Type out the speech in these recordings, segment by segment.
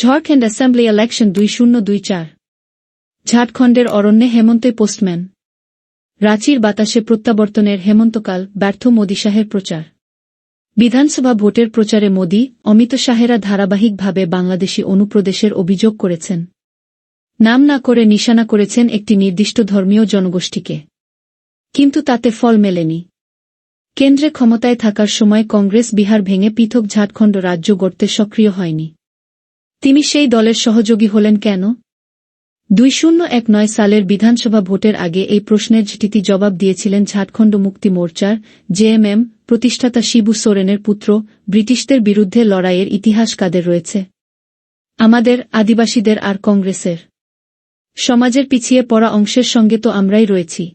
Jharkhand assembly election দুই শূন্য দুই চার। ঝাড়খণ্ডের অরণ্যে হেমন্তে পোস্টম্যান। রাঁচির বাতাসে প্রত্যাবর্তনের হেমন্তকাল ব্যর্থ মোদী শাহের প্রচার। বিধানসভা ভোটের প্রচারে মোদী, অমিত শাহেরা ধারাবাহিকভাবে বাংলাদেশি অনুপ্রদেশের অভিযোগ করেছেন। নাম না করে নিশানা করেছেন একটি নির্দিষ্ট ধর্মীয় জনগোষ্ঠীকে। কিন্তু তাতে ফল মেলেনি। কেন্দ্রে ক্ষমতায় থাকার সময় কংগ্রেস বিহার ভেঙে পৃথক ঝাড়খণ্ড রাজ্য গড়তে সক্রিয় হয়নি। তিনি সেই দলের সহযোগী হলেন কেন? দুই শূন্য এক নয় সালের বিধানসভা ভোটের আগে এই প্রশ্নের ঝিটিতি জবাব দিয়েছিলেন ঝাড়খণ্ড মুক্তি মোর্চার জেএমএম প্রতিষ্ঠাতা শিবু সোরেনের পুত্র, ব্রিটিশদের বিরুদ্ধে লড়াইয়ের ইতিহাস কাদের রয়েছে? আমাদের, আদিবাসীদের আর কংগ্রেসের। সমাজের পিছিয়ে পড়া অংশের সঙ্গে তো আমরাই রয়েছি।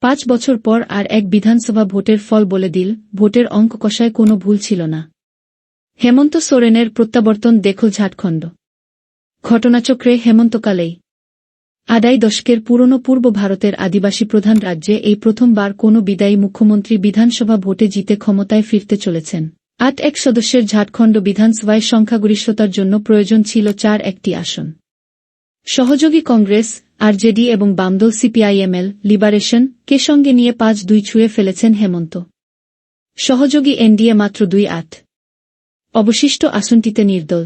পাঁচ বছর পর আর এক বিধানসভা ভোটের ফল বলে দিল, ভোটের অঙ্ক কষায় কোনো ভুল ছিল না। হেমন্ত সোরেনের প্রত্যাবর্তন দেখল ঝাড়খণ্ড। ঘটনাচক্রে হেমন্তকালেই আড়াই দশকের পুরনো পূর্ব ভারতের আদিবাসী প্রধান রাজ্যে এই প্রথমবার কোনো বিদায়ী মুখ্যমন্ত্রী বিধানসভা ভোটে জিতে ক্ষমতায় ফিরতে চলেছেন। আট এক সদস্যের ঝাড়খণ্ড বিধানসভায় সংখ্যাগরিষ্ঠতার জন্য প্রয়োজন ছিল চার একটি আসন। সহযোগী কংগ্রেস, আরজেডি এবং বামদল সিপিআইএমএল, লিবারেশন, কে সঙ্গে নিয়ে পাঁচ দুই ছুঁয়ে ফেলেছেন হেমন্ত। সহযোগী এনডিএ মাত্র দুই আট। অবশিষ্ট আসনটিতে নির্দল।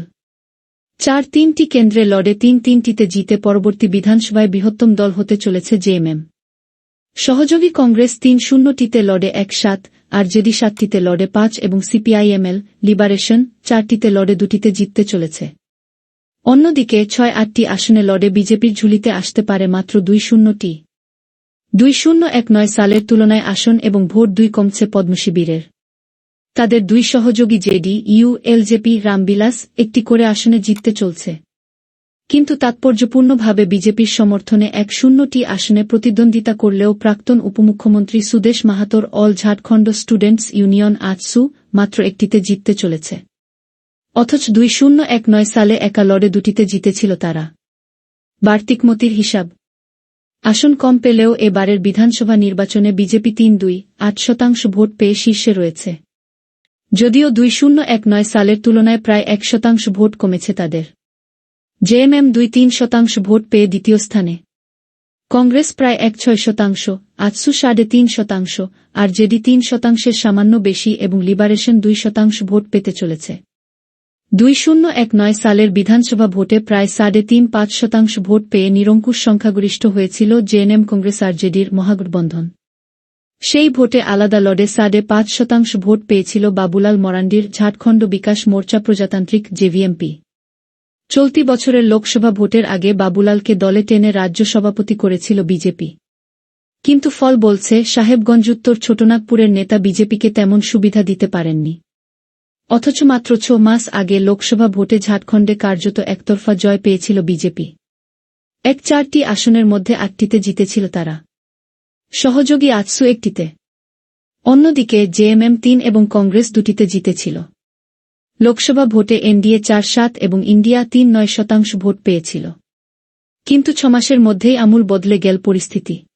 চার তিনটি কেন্দ্রে লড়ে তিন তিনটিতে জিতে পরবর্তী বিধানসভায় বৃহত্তম দল হতে চলেছে জেএমএম সহযোগী কংগ্রেস তিন শূন্যটিতে লড়ে এক সাত, আর জেডি সাতটিতে লড়ে পাঁচ এবং সিপিআইএমএল লিবারেশন চারটিতে লড়ে দুটিতে জিততে চলেছে। অন্যদিকে ছয় আটটি আসনে লড়ে বিজেপির ঝুলিতে আসতে পারে মাত্র দুই শূন্যটি। দুই শূন্য এক নয় সালের তুলনায় আসন এবং ভোট দুই কমছে পদ্মশিবিরের। তাদের দুই সহযোগী জেডি, ইউ, এলজেপি, রামবিলাস একটি করে আসনে জিততে চলছে। কিন্তু তাৎপর্যপূর্ণভাবে বিজেপির সমর্থনে এক শূন্যটি আসনে প্রতিদ্বন্দ্বিতা করলেও প্রাক্তন উপমুখ্যমন্ত্রী Sudesh মাহাতোর All Jharkhand students union AJSU মাত্র একটিতে জিততে চলেছে। অথচ দুই শূন্য এক নয় সালে একা লড়ে দুটিতে জিতেছিল তারা। বার্তিকমতির হিসাব। আসন কম পেলেও এবারের বিধানসভা নির্বাচনে বিজেপি তিন দুই, আট শতাংশ ভোট পেয়ে শীর্ষে রয়েছে। যদিও দুই শূন্য এক নয় সালের তুলনায় প্রায় এক শতাংশ ভোট কমেছে তাদের। জেএমএম দুই তিন শতাংশ ভোট পেয়ে দ্বিতীয় স্থানে। কংগ্রেস প্রায় এক ছয় শতাংশ আটশো সাড়ে তিন শতাংশ, আর জেডি তিন শতাংশের সামান্য বেশি এবং লিবারেশন দুই শতাংশ ভোট পেতে চলেছে। দুই শূন্য এক নয় সালের বিধানসভা ভোটে প্রায় সাড়ে তিন পাঁচ শতাংশ ভোট পেয়ে নিরঙ্কুশ সংখ্যাগরিষ্ঠ হয়েছিল জেএনএম কংগ্রেস আর জেডির মহাগঠবন্ধন। সেই ভোটে আলাদা লড়ে সাড়ে পাঁচ শতাংশ ভোট পেয়েছিল বাবুলাল মরান্ডির ঝাড়খণ্ড বিকাশ মোর্চা প্রজাতান্ত্রিক জেভিএমপি। চলতি বছরের লোকসভা ভোটের আগে বাবুলালকে দলে টেনে রাজ্য সভাপতি করেছিল বিজেপি। কিন্তু ফল বলছে, সাহেবগঞ্জ উত্তর ছোটনাগপুরের নেতা বিজেপিকে তেমন সুবিধা দিতে পারেননি। অথচ মাত্র ছ মাস আগে লোকসভা ভোটে ঝাড়খণ্ডে কার্যত একতরফা জয় পেয়েছিল বিজেপি। এক চারটি আসনের মধ্যে আটটিতে জিতেছিল তারা। সহযোগী আটসু একটিতে। অন্যদিকে জেএমএম তিন এবং কংগ্রেস দুটিতে জিতেছিল। লোকসভা ভোটে এনডিএ চার সাত এবং ইন্ডিয়া তিন নয় শতাংশ ভোট পেয়েছিল। কিন্তু ছমাসের মধ্যেই আমূল বদলে গেল পরিস্থিতি।